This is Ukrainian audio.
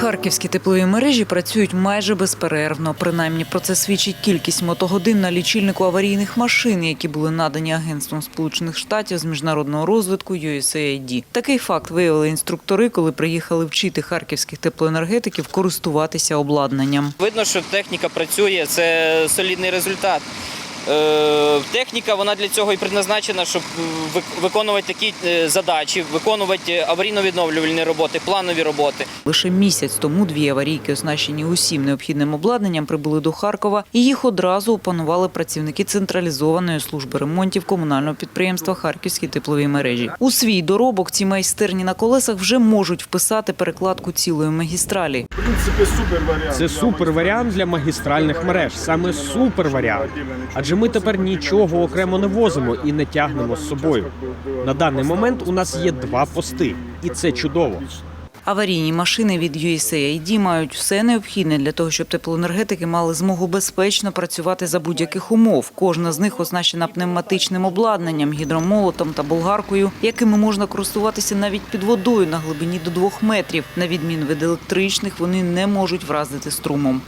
Харківські теплові мережі працюють майже безперервно. Принаймні про це свідчить кількість мотогодин на лічильнику аварійних машин, які були надані Агентством Сполучених Штатів з міжнародного розвитку USAID. Такий факт виявили інструктори, коли приїхали вчити харківських теплоенергетиків користуватися обладнанням. Видно, що техніка працює, це солідний результат. Е, Техніка вона для цього і предназначена, щоб е, виконувати такі е, задачі, виконувати аварійно-відновлювальні роботи, планові роботи. Лише місяць тому дві аварійки, оснащені усім необхідним обладнанням, прибули до Харкова, і їх одразу опанували працівники централізованої служби ремонтів комунального підприємства Харківські теплові мережі. У свій доробок ці майстерні на колесах вже можуть вписати перекладку цілої магістралі. В принципі, супер варіант. Це супер варіант для магістральних мереж. Саме супер варіант. Адже ми тепер нічого окремо не возимо і не тягнемо з собою. На даний момент у нас є два пости, і це чудово. Аварійні машини від USAID мають все необхідне для того, щоб теплоенергетики мали змогу безпечно працювати за будь-яких умов. Кожна з них оснащена пневматичним обладнанням, гідромолотом та болгаркою, якими можна користуватися навіть під водою на глибині до двох метрів. На відміну від електричних, вони не можуть вразити струмом.